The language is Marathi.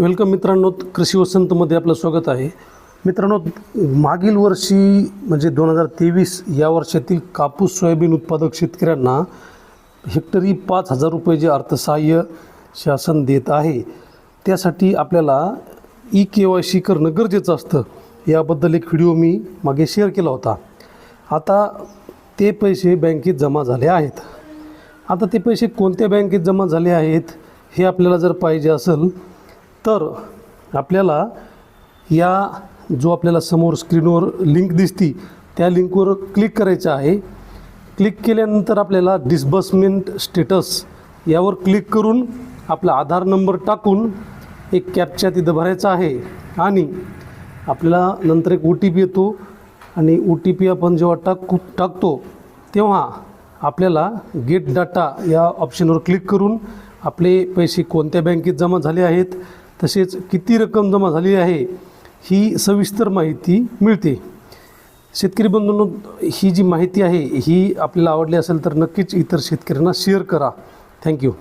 वेलकम मित्रांनो कृषी वसंतमध्ये आपलं स्वागत आहे. मित्रांनो मागील वर्षी म्हणजे दोन हजार तेवीस या वर्षातील कापूस सोयाबीन उत्पादक शेतकऱ्यांना हेक्टरी पाच हजार रुपये जे अर्थसहाय्य शासन देत आहे त्यासाठी आपल्याला ई के वाय सी करणं गरजेचं असतं. याबद्दल एक व्हिडिओ मी मागे शेअर केला होता. आता ते पैसे बँकेत जमा झाले आहेत. आता ते पैसे कोणत्या बँकेत जमा झाले आहेत हे आपल्याला जर पाहिजे असेल तर आपल्याला या जो आपल्याला समोर स्क्रीनवर लिंक दिसती त्या लिंकवर क्लिक करायचं आहे. क्लिक केल्यानंतर आपल्याला डिस्बर्समेंट स्टेटस यावर क्लिक करून आपला आधार नंबर टाकून एक कॅपच्या तिथं भरायचा आहे. आणि आपल्याला नंतर एक ओ टी पी येतो. आणि ओ टी पी आपण जेव्हा टाकू टाकतो तेव्हा आपल्याला गेट डाटा या ऑप्शनवर क्लिक करून आपले पैसे कोणत्या बँकेत जमा झाले आहेत तसेच किती रक्कम जमा झाली आहे ही सविस्तर माहिती मिळते. शेतकरी बंधूंनो ही जी माहिती आहे ही आपल्याला आवडली असेल तर नक्कीच इतर शेतकऱ्यांना शेअर करा. थँक्यू